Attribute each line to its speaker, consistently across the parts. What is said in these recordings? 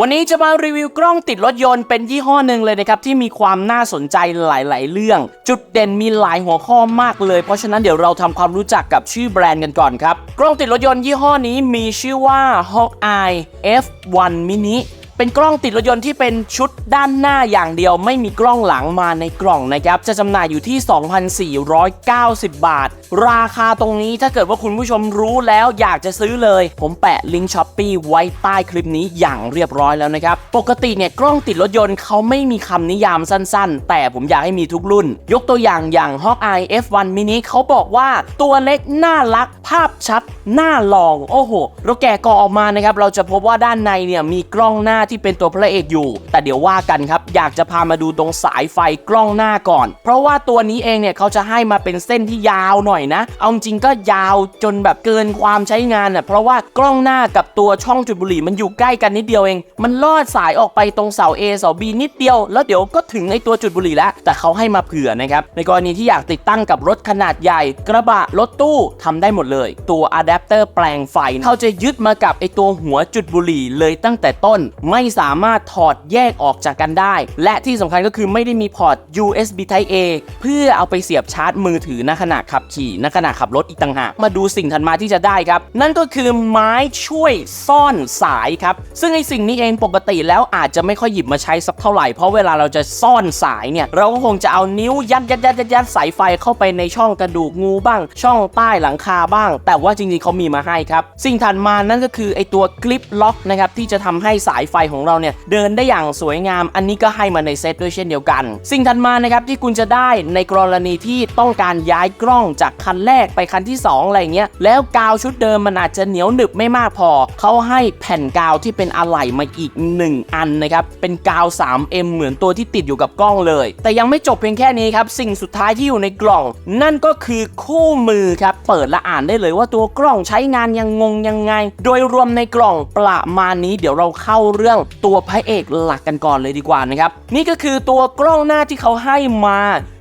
Speaker 1: วันนี้จะมารีวิวกล้องติดรถยนต์เป็นยี่ห้อหนึ่งเลยนะครับที่มีความน่าสนใจหลาย ๆ เรื่อง จุดเด่นมีหลายหัวข้อมากเลย เพราะฉะนั้นเดี๋ยวเราทำความรู้จักกับชื่อแบรนด์กันก่อนครับ กล้องติดรถยนต์ยี่ห้อนี้มีชื่อว่า Hawkeye F1 Mini เป็นกล้องติดรถยนต์ที่เป็นชุดด้านหน้าอย่างเดียว ไม่มีกล้องหลังมาในกล่องนะครับ จะจำหน่ายอยู่ที่ 2,490 บาท ราคาตรงนี้ถ้าเกิดว่าคุณผู้ชมรู้แล้วอยากจะซื้อเลย ผมแปะลิงก์ช้อปปีไว้ใต้คลิปนี้อย่างเรียบร้อยแล้วนะครับ ปกติเนี่ยกล้องติดรถยนต์เขาไม่มีคำนิยามสั้นๆ แต่ผมอยากให้มีทุกรุ่น ยกตัวอย่างอย่าง Hawkeye F1 Mini เขาบอกว่าตัวเล็กน่ารักภาพชัดน่าลอง โอ้โหเราแกะกล่องออกมานะครับเราจะพบว่าด้านในเนี่ยมีกล้องหน้าที่เป็นตัวพระเอกอยู่ แต่เดี๋ยวว่ากันครับ อยากจะพามาดูตรงสายไฟกล้องหน้าก่อน เพราะว่าตัวนี้เองเนี่ยเขาจะให้มาเป็นเส้นที่ยาวหน่อยนะ เอาจริงก็ยาวจนแบบเกินความใช้งานอะเพราะว่ากล้องหน้ากับตัวช่องจุดบุหรี่มันอยู่ใกล้กันนิดเดียวเอง มันลอดสายออกไปตรงเสา A เสา B นิดเดียว แล้วเดี๋ยวก็ถึงไอตัวจุดบุหรี่แล้ว แต่เขาให้มาเผื่อนะครับในกรณีที่อยากติดตั้งกับรถขนาดใหญ่ กระบะรถตู้ทำได้หมดเลย ตัวอะแดปเตอร์แปลงไฟเขาจะยึดมากับไอตัวหัวจุดบุหรี่เลยตั้งแต่ต้นไม่ไม่สามารถถอดแยกออกจากกันได้ และที่สำคัญก็คือไม่ได้มีพอร์ต USB Type A เพื่อเอาไปเสียบชาร์จมือถือณขณะขับขี่ณขณะขับรถอีกต่างหากมาดูสิ่งถัดมาที่จะได้ครับ นั่นก็คือไม้ช่วยซ่อนสายครับ ซึ่งไอสิ่งนี้เองปกติแล้วอาจจะไม่ค่อยหยิบมาใช้สักเท่าไหร่เพราะเวลาเราจะซ่อนสายเนี่ยเราก็คงจะเอานิ้วยัดยัดยัดยัดยัดสายไฟเข้าไปในช่องกระดูกงูบ้าง ช่องใต้หลังคาบ้าง แต่ว่าจริงๆเขามีมาให้ครับ สิ่งถัดมานั่นก็คือไอตัวคลิปล็อกนะครับที่จะทำให้สายไฟของเราเนี่ยเดินได้อย่างสวยงาม อันนี้ก็ให้มาในเซตด้วยเช่นเดียวกัน สิ่งถัดมานะครับที่คุณจะได้ในกรณีที่ต้องการย้ายกล้องจากคันแรกไปคันที่ 2 อะไรเงี้ยแล้วกาวชุดเดิมมันอาจจะเหนียวหนึบไม่มากพอ เขาให้แผ่นกาวที่เป็นอะไหล่มาอีก 1 อันนะครับเป็นกาว 3M เหมือนตัวที่ติดอยู่กับกล้องเลย แต่ยังไม่จบเพียงแค่นี้ครับสิ่งสุดท้ายที่อยู่ในกล่อง นั่นก็คือคู่มือครับเปิดและอ่านได้เลยว่าตัวกล้องใช้งานยังงงยังไง โดยรวมในกล่องประมาณนี้เดี๋ยวเราเข้าเรื่องตัวพระเอกหลักกันก่อนเลยดีกว่านะครับ นี่ก็คือตัวกล้องหน้าที่เขาให้มา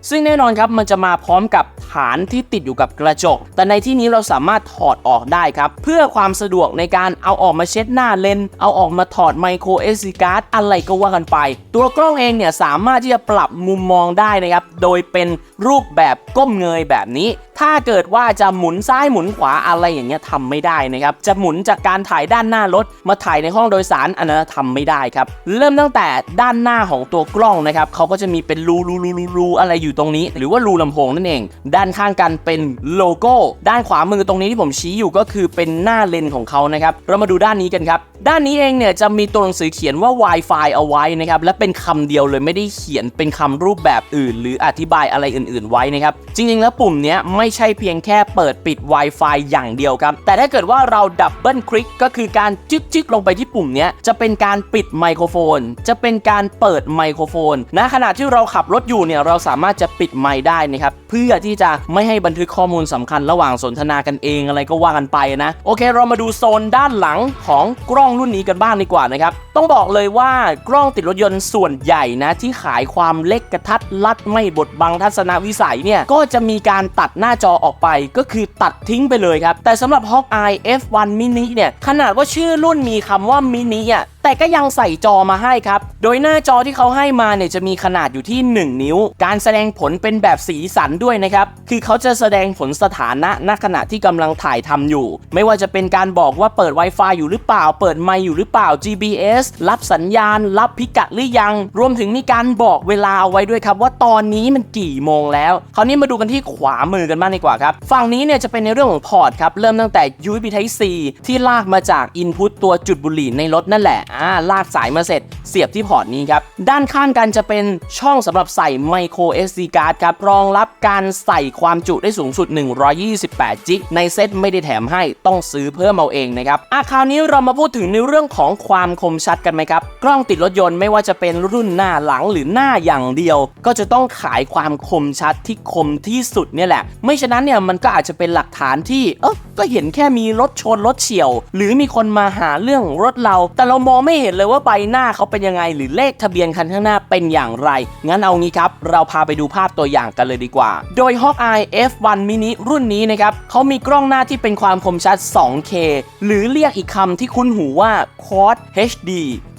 Speaker 1: ซึ่งแน่นอนครับมันจะมาพร้อมกับฐานที่ติดอยู่กับกระจก แต่ในที่นี้เราสามารถถอดออกได้ครับ เพื่อความสะดวกในการเอาออกมาเช็ดหน้าเลน เอาออกมาถอดไมโคร SD card อะไรก็ว่ากันไป ตัวกล้องเองเนี่ยสามารถที่จะปรับมุมมองได้นะครับ โดยเป็นรูปแบบก้มเงยแบบนี้ ถ้าเกิดว่าจะหมุนซ้ายหมุนขวาอะไรอย่างเงี้ยทำไม่ได้นะครับ จะหมุนจากการถ่ายด้านหน้ารถมาถ่ายในห้องโดยสารอันนั้นทำไม่ได้ครับ เริ่มตั้งแต่ด้านหน้าของตัวกล้องนะครับเขาก็จะมีเป็นรูรูรูรูรูอะไรอยู่ตรงนี้ หรือว่ารูลำโพงนั่นเอง ด้านข้างกันเป็นโลโก้ ด้านขวามือตรงนี้ที่ผมชี้อยู่ก็คือเป็นหน้าเลนของเขานะครับ เรามาดูด้านนี้กันครับ ด้านนี้เองเนี่ยจะมีตัวหนังสือเขียนว่า Wi-Fi เอาไว้นะครับ และเป็นคำเดียวเลยไม่ได้เขียนเป็นคำรูปแบบอื่น หรืออธิบายอะไรอื่น ๆ ไว้นะครับ จริงๆ แล้วปุ่มเนี้ยไม่ใช่เพียงแค่เปิดปิด Wi-Fi อย่างเดียวครับ แต่ถ้าเกิดว่าเราดับเบิลคลิกก็คือการจึ๊กจึ๊กลงไปที่ปุ่มนี้จะเป็นการปิดไมโครโฟน จะเป็นการเปิดไมโครโฟนณขณะที่เราขับรถอยู่เนี่ยเราสามารถจะปิดไมค์ได้นะครับเพื่อที่จะไม่ให้บันทึกข้อมูลสำคัญระหว่างสนทนากันเองอะไรก็ว่ากันไปนะโอเค เรามาดูโซนด้านหลังของกล้องรุ่นนี้กันบ้างดีกว่านะครับต้องบอกเลยว่ากล้องติดรถยนต์ส่วนใหญ่นะที่ขายความเล็กกระทัดรัดไม่บดบังทัศนวิสัยเนี่ยก็จะมีการตัดหน้าจอออกไปก็คือตัดทิ้งไปเลยครับ แต่สำหรับ Hawkeye F1 Mini เนี่ย ขนาดว่าชื่อรุ่นมีคำว่า Mini อะ แต่ก็ยังใส่จอมาให้ครับ โดยหน้าจอที่เขาให้มาเนี่ยจะมีขนาดอยู่ที่ 1 นิ้ว การแสดงผลเป็นแบบสีสันด้วยนะครับ คือเขาจะแสดงผลสถานะณขณะที่กำลังถ่ายทำอยู่ ไม่ว่าจะเป็นการบอกว่าเปิด Wi-Fi อยู่หรือเปล่า เปิดไมค์อยู่หรือเปล่า GBS รับสัญญาณ รับพิกัดหรือยัง รวมถึงมีการบอกเวลาเอาไว้ด้วยครับ ว่าตอนนี้มันกี่โมงแล้ว คราวนี้มาดูกันที่ขวามือกันบ้างดีกว่าครับ ฝั่งนี้เนี่ยจะเป็นในเรื่องของพอร์ตครับ เริ่มตั้งแต่ USB Type C ที่ลากมาจาก Input ตัวจุดบุหรี่ในรถนั่นแหละอ่าลากสายมาเสร็จเสียบที่พอร์ตนี้ครับ ด้านข้างกันจะเป็นช่องสำหรับใส่ Micro SD card ครับ รองรับการใส่ความจุได้สูงสุด 128 จิก ในเซ็ตไม่ได้แถมให้ต้องซื้อเพิ่มเอาเองนะครับอะคราวนี้เรามาพูดถึงในเรื่องของความคมชัดกันไหมครับ กล้องติดรถยนต์ไม่ว่าจะเป็นรุ่นหน้าหลังหรือหน้าอย่างเดียว ก็จะต้องขายความคมชัดที่คมที่สุดเนี่ยแหละ ไม่ฉะนั้นเนี่ยมันก็อาจจะเป็นหลักฐานที่เออก็เห็นแค่มีรถชนรถเฉียว หรือมีคนมาหาเรื่องรถเรา แต่เรามองไม่เห็นเลยว่าใบหน้าเขาเป็นยังไง หรือเลขทะเบียนคันข้างหน้าเป็นอย่างไร งั้นเอางี้ครับ เราพาไปดูภาพตัวอย่างกันเลยดีกว่า โดย Hawkeye F1 Mini รุ่นนี้นะครับเขามีกล้องหน้าที่เป็นความคมชัด 2K หรือเรียกอีกคำที่คุ้นหูว่า Quad HD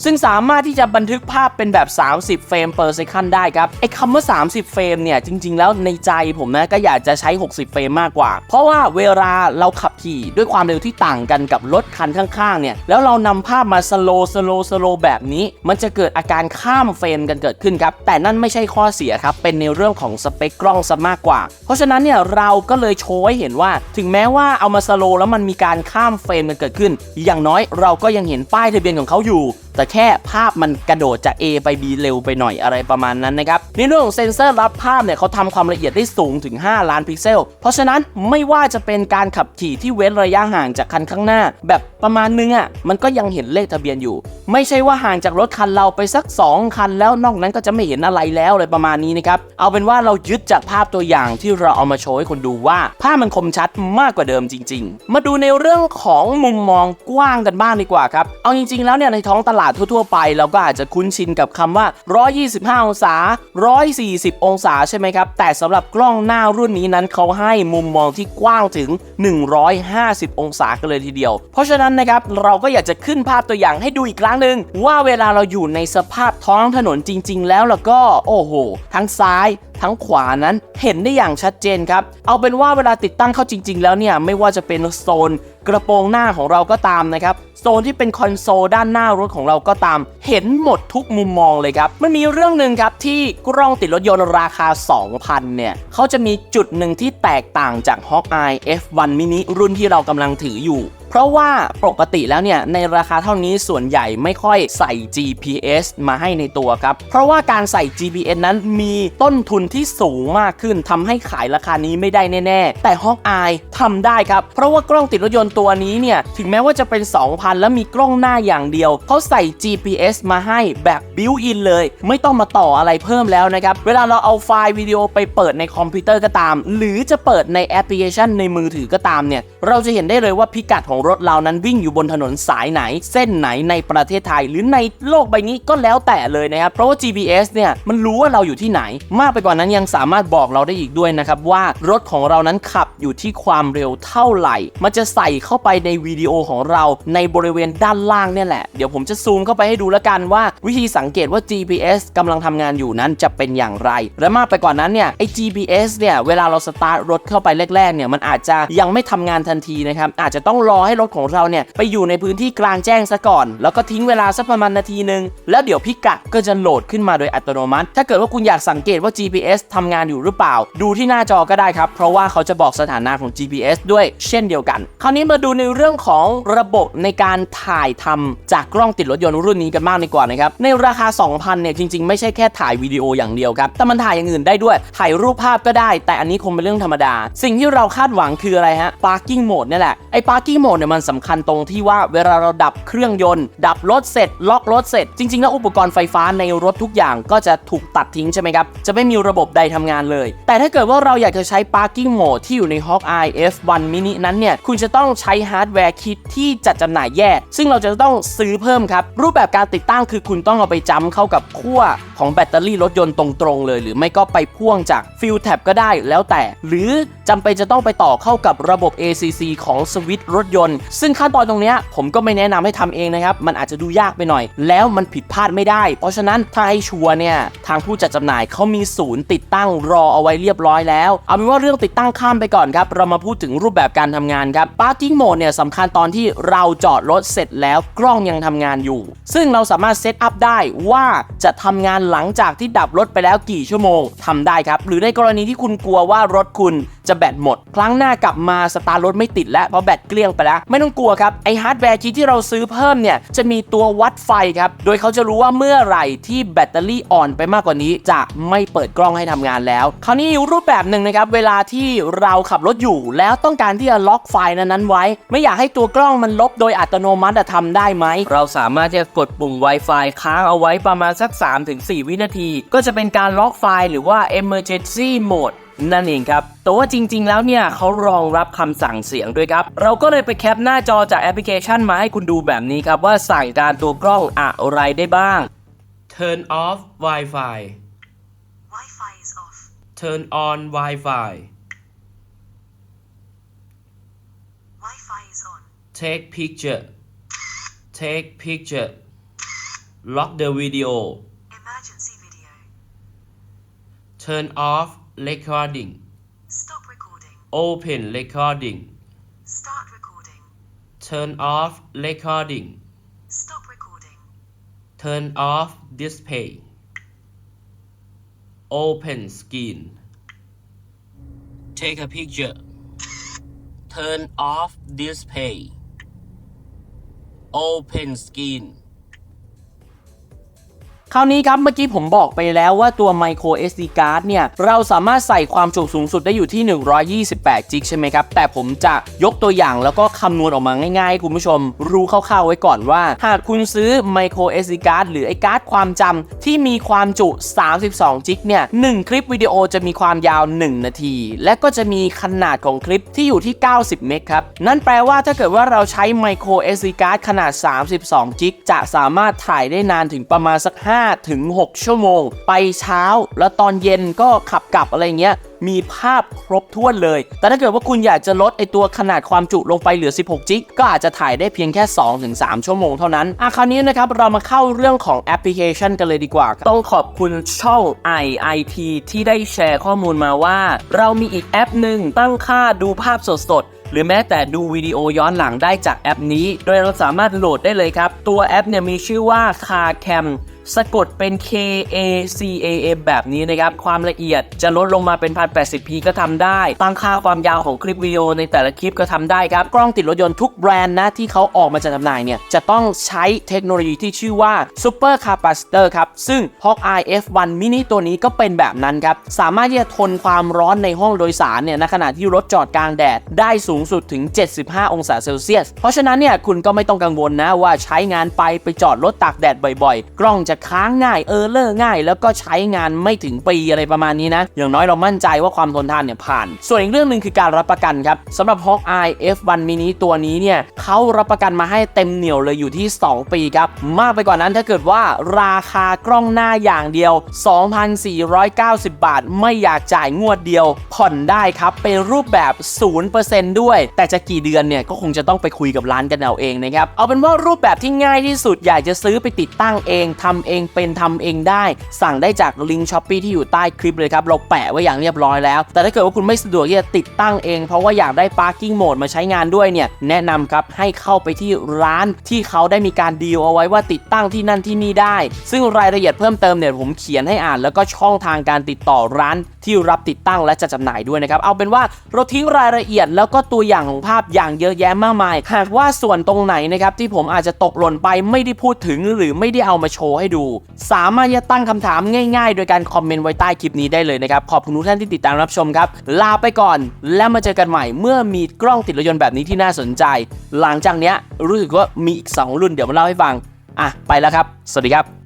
Speaker 1: ซึ่งสามารถที่จะบันทึกภาพเป็นแบบ 30 เฟรม per second ได้ครับ ไอ้คำว่า 30 เฟรมเนี่ยจริง ๆ แล้วในใจผมนะก็อยากจะใช้ 60 เฟรมมากกว่า เพราะว่าเวลาเราขับขี่ด้วยความเร็วที่ต่างกันกับรถคันข้างๆเนี่ยแล้วเรานำภาพมาสโลสโลสโลแบบนี้ มันจะเกิดอาการข้ามเฟรมกันเกิดขึ้นครับ แต่นั่นไม่ใช่ข้อเสียครับ เป็นในเรื่องของสเปคกล้องซะมากกว่า เพราะฉะนั้นเนี่ยเราก็เลยโชว์ให้เห็นว่า ถึงแม้ว่าเอามาสโลแล้วมันมีการข้ามเฟรมกันเกิดขึ้น อย่างน้อยเราก็ยังเห็นป้ายทะเบียนของเขาอยู่ แต่แค่ภาพมันกระโดดจาก A ไป B เร็วไปหน่อยอะไรประมาณนั้นนะครับในเรื่องของเซ็นเซอร์รับภาพเนี่ยเขาทำความละเอียดได้สูงถึง 5 ล้านพิกเซล เพราะฉะนั้นไม่ว่าจะเป็นการขับขี่ที่เว้นระยะห่างจากคันข้างหน้า แบบประมาณนึงอะมันก็ยังเห็นเลขทะเบียนอยู่ ไม่ใช่ว่าห่างจากรถคันเราไปสัก 2 คันแล้วนอกนั้นก็จะไม่เห็นอะไรแล้วอะไรประมาณนี้นะครับเอาเป็นว่าเรายึดจากภาพตัวอย่างที่เราเอามาโชว์ให้คนดูว่าภาพมันคมชัดมากกว่าเดิมจริง ๆ มาดูในเรื่องของมุมมองกว้างกันบ้างดีกว่าครับเอาจริง ๆ แล้วเนี่ยในท้องตลาดทั่วๆไป เราก็อาจจะคุ้นชินกับคำว่า 125 องศา 140 องศาใช่ไหมครับ แต่สำหรับกล้องหน้ารุ่นนี้นั้นเขาให้มุมมองที่กว้างถึง 150 องศากันเลยทีเดียว เพราะฉะนั้นนะครับเราก็อยากจะขึ้นภาพตัวอย่างให้ดูอีกครั้งหนึ่งว่าเวลาเราอยู่ในสภาพท้องถนนจริง ๆ แล้วแล้วก็โอ้โห ทั้งซ้าย ทั้งขวานั้นเห็นได้อย่างชัดเจนครับ เอาเป็นว่าเวลาติดตั้งเข้าจริง ๆ แล้วเนี่ยไม่ว่าจะเป็นโซนกระโปรงหน้าของเราก็ตามนะครับโซนที่เป็นคอนโซลด้านหน้ารถของเราก็ตาม เห็นหมดทุกมุมมองเลยครับ มันมีเรื่องหนึ่งครับที่กล้องติดรถยนต์ราคา 2,000 เนี่ยเขาจะมีจุดหนึ่งที่แตกต่างจาก Hawkeye F1 mini รุ่นที่เรากำลังถืออยู่ เพราะว่าปกติแล้วเนี่ยในราคาเท่านี้ส่วนใหญ่ไม่ค่อยใส่ GPS มาให้ในตัวครับ เพราะว่าการใส่ GPS นั้นมีต้นทุนที่สูงมากขึ้นทำให้ขายราคานี้ไม่ได้แน่ ๆ แต่ Hawkeye ทำได้ครับ เพราะว่ากล้องติดรถยนต์ตัวนี้เนี่ยถึงแม้ว่าจะเป็น 2,000 แล้วมีกล้องหน้าอย่างเดียวเขาใส่ GPS มาให้แบบบิวอินเลย ไม่ต้องมาต่ออะไรเพิ่มแล้วนะครับ เวลาเราเอาไฟล์วิดีโอไปเปิดในคอมพิวเตอร์ก็ตาม หรือจะเปิดในแอปพลิเคชันในมือถือก็ตามเนี่ยเราจะเห็นได้เลยว่าพิกัดของรถเรานั้นวิ่งอยู่บนถนนสายไหน เส้นไหนในประเทศไทย หรือในโลกใบนี้ก็แล้วแต่เลยนะครับ เพราะว่า GPS เนี่ยมันรู้ว่าเราอยู่ที่ไหน มากไปกว่านั้นยังสามารถบอกเราได้อีกด้วยนะครับว่ารถของเรานั้นขับอยู่ที่ความเร็วเท่าไหร่ มันจะใส่เข้าไปในวิดีโอของเราในบริเวณด้านล่างเนี่ยแหละ เดี๋ยวผมจะซูมเข้าไปให้ดูแล้วกันว่า วิธีสังเกตว่า GPS กำลังทำงานอยู่นั้นจะเป็นอย่างไร และมากไปกว่านั้นเนี่ยไอ้ GPS เนี่ยเวลาเราสตาร์ทรถเข้าไปแรกๆเนี่ยมันอาจจะยังไม่ทำงานทันทีนะครับอาจจะต้องรอให้รถของเราเนี่ยไปอยู่ในพื้นที่กลางแจ้งซะก่อน แล้วก็ทิ้งเวลาสักประมาณนาทีหนึ่งแล้วเดี๋ยวพิกัดก็จะโหลดขึ้นมาโดยอัตโนมัติ ถ้าเกิดว่าคุณอยากสังเกตว่า GPS ทำงานอยู่หรือเปล่า ดูที่หน้าจอก็ได้ครับ เพราะว่าเขาจะบอกสถานะของ GPS ด้วยเช่นเดียวกัน คราวนี้มาดูในเรื่องของระบบในการถ่ายทำจากกล้องติดรถยนต์รุ่นนี้กันบ้างดีกว่านะครับ ในราคา 2,000 เนี่ยจริง ๆ ไม่ใช่แค่ถ่ายวิดีโออย่างเดียวครับ แต่มันถ่ายอย่างอื่นได้ด้วย ถ่ายรูปภาพก็ได้ แต่อันนี้คงเป็นเรื่องธรรมดา สิ่งที่เราคาดหวังคืออะไรฮะ parking mode นี่แหละ ไอ้ parking mode เนี่ยมันสำคัญตรงที่ว่าเวลาเราดับเครื่องยนต์ ดับรถเสร็จ ล็อกรถเสร็จ จริงๆ แล้วอุปกรณ์ไฟฟ้าในรถทุกอย่างก็จะถูกตัดทิ้งใช่ไหมครับ จะไม่มีระบบใดทำงานเลย แต่ถ้าเกิดว่าเราอยากจะใช้ parking mode ที่อยู่ใน Hawkeye F1 mini นั้นเนี่ย คุณจะต้องใช้ฮาร์ดแวร์คิดที่จัดจำหน่ายแยก ซึ่งเราจะต้องซื้อเพิ่มครับ รูปแบบการติดตั้งคือคุณต้องเอาไปจ้ำเข้ากับขั้วของแบตเตอรี่รถยนต์ตรงๆเลย หรือไม่ก็ไปพ่วงจากฟิลแท็บก็ได้แล้วแต่ หรือจำเป็นจะต้องไปต่อเข้ากับระบบ ACC ของสวิตช์รถยนต์ซึ่งขั้นตอนตรงนี้ผมก็ไม่แนะนำให้ทำเองนะครับ มันอาจจะดูยากไปหน่อย แล้วมันผิดพลาดไม่ได้ เพราะฉะนั้นถ้าให้ชัวร์เนี่ยทางผู้จัดจำหน่ายเขามีศูนย์ติดตั้งรอเอาไว้เรียบร้อยแล้ว เอาเป็นว่าเรื่องติดตั้งข้ามไปก่อนครับ เรามาพูดถึงรูปแบบการทำงานครับ Parking Mode เนี่ยสำคัญตอนที่เราจอดรถเสร็จแล้วกล้องยังทำงานอยู่ ซึ่งเราสามารถเซตอัพได้ว่าจะทำงานหลังจากที่ดับรถไปแล้วกี่ชั่วโมงทำได้ครับ หรือในกรณีที่คุณกลัวว่ารถคุณ จะแบตหมด ครั้งหน้ากลับมาสตาร์รถไม่ติดแล้วเพราะแบตเกลี้ยงไปแล้ว ไม่ต้องกลัวครับไอฮาร์ดแวร์คิดที่เราซื้อเพิ่มเนี่ยจะมีตัววัดไฟครับโดยเขาจะรู้ว่าเมื่อไหร่ที่แบตเตอรี่อ่อนไปมากกว่านี้ จะไม่เปิดกล้องให้ทำงานแล้ว คราวนี้รูปแบบหนึ่งนะครับเวลาที่เราขับรถอยู่แล้วต้องการที่จะล็อกไฟนั้นๆไว้ ไม่อยากให้ตัวกล้องมันลบโดยอัตโนมัติอะทำได้ไหมเราสามารถที่จะกดปุ่ม Wi-Fi ค้างเอาไว้ประมาณสัก 3-4 วินาที ก็จะเป็นการล็อกไฟล์หรือว่า Emergency Mode นั่นเองครับ แต่ว่าจริง ๆ แล้วเนี่ยเขารองรับคำสั่งเสียงด้วยครับ เราก็เลยไปแคปหน้าจอจากแอปพลิเคชันมาให้คุณดูแบบนี้ครับ ว่าสั่งการตัวกล้องอะไรได้บ้าง Turn off Wi-Fi
Speaker 2: Wi-Fi is off.
Speaker 1: Turn on Wi-Fi
Speaker 2: Wi-Fi is on.
Speaker 1: Take picture Take picture lock the video
Speaker 2: Emergency video.
Speaker 1: turn off recording.
Speaker 2: Stop recording.
Speaker 1: open recording.
Speaker 2: Start recording.
Speaker 1: turn off recording.
Speaker 2: Stop recording.
Speaker 1: turn off display. Open screen. Take a picture. Turn off display. Open screen คราวนี้ครับเมื่อกี้ผมบอกไปแล้วว่าตัว micro SD card เนี่ย เราสามารถใส่ความจุสูงสุดได้อยู่ที่ 128จิกใช่ไหมครับ แต่ผมจะยกตัวอย่างแล้วก็คำนวณออกมาง่ายๆให้คุณผู้ชม รู้คร่าวๆไว้ก่อนว่า หากคุณซื้อ micro SD card หรือไอ้การ์ดความจำที่มีความจุ32จิกเนี่ย1คลิปวิดีโอจะมีความยาว 1 นาที และก็จะมีขนาดของคลิปที่อยู่ที่ 90 เมกครับ นั่นแปลว่าถ้าเกิดว่าเราใช้ micro SD card ขนาด 32จิกจะสามารถถ่ายได้นานถึงประมาณสัก5ถึง6ชั่วโมง ไปเช้าแล้วตอนเย็นก็ขับกลับอะไรเงี้ยมีภาพครบถ้วนเลย แต่ถ้าเกิดว่าคุณอยากจะลดไอตัวขนาดความจุลงไปเหลือ 16 จิก ก็อาจจะถ่ายได้เพียงแค่ 2-3 ชั่วโมงเท่านั้นอะคราวนี้นะครับเรามาเข้าเรื่องของแอปพลิเคชันกันเลยดีกว่า ต้องขอบคุณช่อง IIT ที่ได้แชร์ข้อมูลมาว่า เรามีอีกแอปหนึ่งตั้งค่าดูภาพสดๆหรือแม้แต่ดูวิดีโอย้อนหลังได้จากแอปนี้ โดยเราสามารถโหลดได้เลยครับ ตัวแอปเนี่ยมีชื่อว่า CarCam สะกดเป็น K A C A M แบบนี้นะครับ ความละเอียดจะลดลงมาเป็น 1080p ก็ทำได้ ตั้งค่าความยาวของคลิปวิดีโอในแต่ละคลิปก็ทำได้ครับ กล้องติดรถยนต์ทุกแบรนด์นะที่เขาออกมาจัดจำหน่ายเนี่ย จะต้องใช้เทคโนโลยีที่ชื่อว่า Super Capacitor ครับ ซึ่ง Hawkeye F1 Mini ตัวนี้ก็เป็นแบบนั้นครับ สามารถที่จะทนความร้อนในห้องโดยสารเนี่ยในขณะที่รถจอดกลางแดดได้สูงสุดถึง 75 องศาเซลเซียส เพราะฉะนั้นเนี่ยคุณก็ไม่ต้องกังวลนะว่าใช้งานไปไปจอดรถตากแดดบ่อยๆ กล้องจะค้างง่ายเออเลอร์ง่าย แล้วก็ใช้งานไม่ถึงปีอะไรประมาณนี้นะ อย่างน้อยเรามั่นใจว่าความทนทานเนี่ยผ่าน ส่วนอีกเรื่องหนึ่งคือการรับประกันครับสำหรับ Hawkeye F1 Mini ตัวนี้เนี่ยเขารับประกันมาให้เต็มเหนียวเลยอยู่ที่ 2 ปีครับ มากไปกว่านั้นถ้าเกิดว่าราคากล้องหน้าอย่างเดียว 2,490 บาท ไม่อยากจ่ายงวดเดียว ผ่อนได้ครับ เป็นรูปแบบ 0%ด้วย แต่จะกี่เดือนเนี่ยก็คงจะต้องไปคุยกับร้านกันเอาเองนะครับ เอาเป็นว่ารูปแบบที่ง่ายที่สุดอยากจะซื้อไปติดตั้งเองทำเองเป็นทำเองได้ สั่งได้จากลิงก์ช้อปปีที่อยู่ใต้คลิปเลยครับ เราแปะไว้อย่างเรียบร้อยแล้ว แต่ถ้าเกิดว่าคุณไม่สะดวกที่จะติดตั้งเอง เพราะว่าอยากได้ Parking Mode มาใช้งานด้วยเนี่ย แนะนำครับให้เข้าไปที่ร้านที่เขาได้มีการดีลเอาไว้ว่าติดตั้งที่นั่นที่นี่ได้ ซึ่งรายละเอียดเพิ่มเติมเนี่ยผมเขียนให้อ่าน แล้วก็ช่องทางการติดต่อร้านที่รับติดตั้งและจะจำหน่ายด้วยนะครับ เอาเป็นว่าเราทิ้งรายละเอียดแล้วก็ตัวอย่างของภาพอย่างเยอะแยะมากมาย หากว่าส่วนตรงไหนนะครับที่ผมอาจจะตกหล่นไปไม่ได้พูดถึงหรือไม่ได้เอามาโชว์ให้ดูสามารถจะตั้งคำถามง่ายๆ โดยการคอมเมนต์ไว้ใต้คลิปนี้ได้เลยนะครับ ขอบคุณทุกท่านที่ติดตามรับชมครับ ลาไปก่อน แล้วมาเจอกันใหม่เมื่อมีกล้องติดรถยนต์แบบนี้ที่น่าสนใจ หลังจากเนี้ยรู้สึกว่ามีอีก 2 รุ่นเดี๋ยวมาเล่าให้ฟังอะไปแล้วครับ สวัสดีครับ